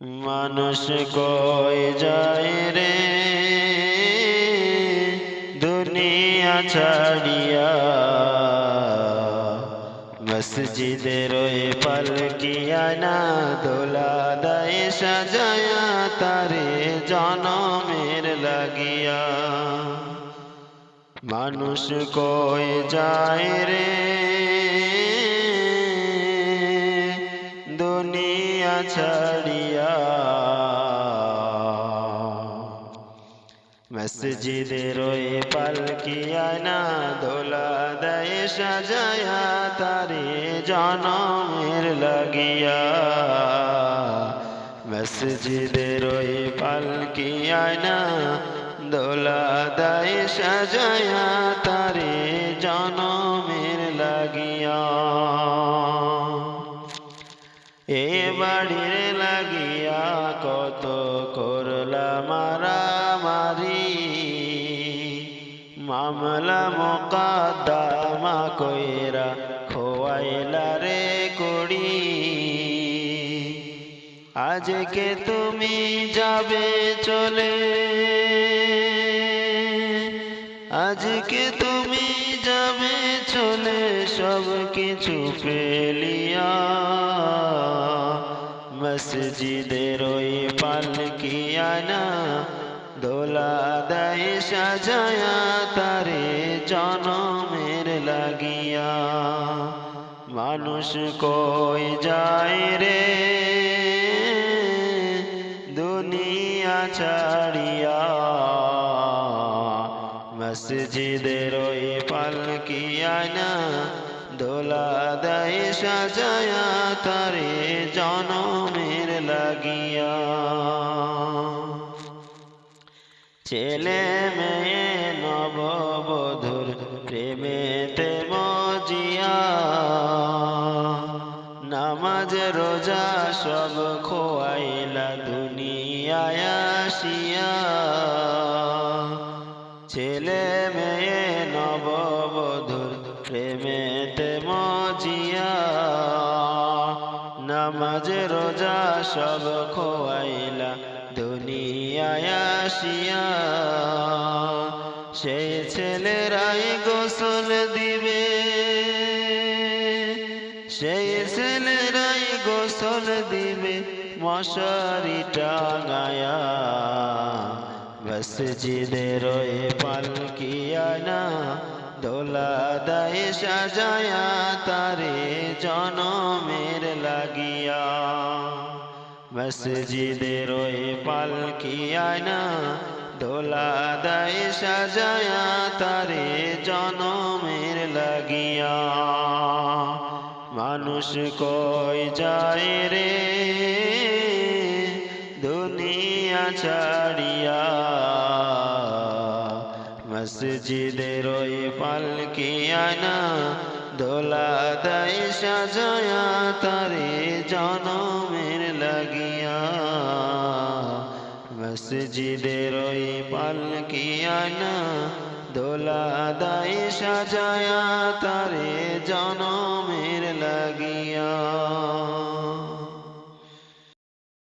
মানুষ কই যায় রে দুনিয়া ছাড়িয়া মসজিদের ওই পালকিয়া না দোলা দায় সাজায়া তারে জনমের লাগিয়া মানুষ কই যায় রে দুনিয়া ছাড়িয়া মসজিদের ওই পালকিয়া না দোলা দেয় সাজায়া তারে জনমের লাগিয়া মসজিদের ওই পালকিয়া না দোলা দেয় সাজায়া তারে বাড়ির লাগিয়া কত করলা মারামারি মামলা মোকাদ্দামা কইরা খোয়াইলা রে কুড়ি। আজকে তুমি যাবে চলে। আজকে তুমি যাবে চলে, সব কিছু ফেলিয়া। মসজিদের ওই পালকিয়া না দোলা দেয় সাজায়া, তারে জনমের লাগিয়া। মানুষ কই যায় রে? দুনিয়া ছাড়িয়া। মসজিদের ওই পালকিয়া না দোলা দেয় সাজায়া তারে জনমের লাগিয়া। ছেলে মেয়ে নববধুর প্রেমেতে মজিয়া। নামাজ, রোজা সব খোয়াইলা দুনিয়ায় আসিয়া। ছেলে মেয়ে নববধুর প্রেমেতে মজিয়া, নামাজ, রোজা সব খোয়াইলা, দুনিয়ায় আসিয়া। সেই ছেলেরাই গোসল দিবে, সেই ছেলেরাই গোসল দিবে মশারি টাঙায়া মসজিদের পালকিয়া না দোলা দায় সাজায়া তারে জনমের লাগিয়া। মসজিদের ওই পালকিয়া না দোলা দায় সাজায়া তারে জনমের লাগিয়া। মানুষ কই যায় রে? দুনিয়া ছাড়িয়া। মসজিদের ওই পালকি আনা, দোলা দায় সাজায়া, তারে জনমের লাগিয়া। মসজিদের ওই পালকি আনা, দোলা দায় সাজায়া, তারে জনমের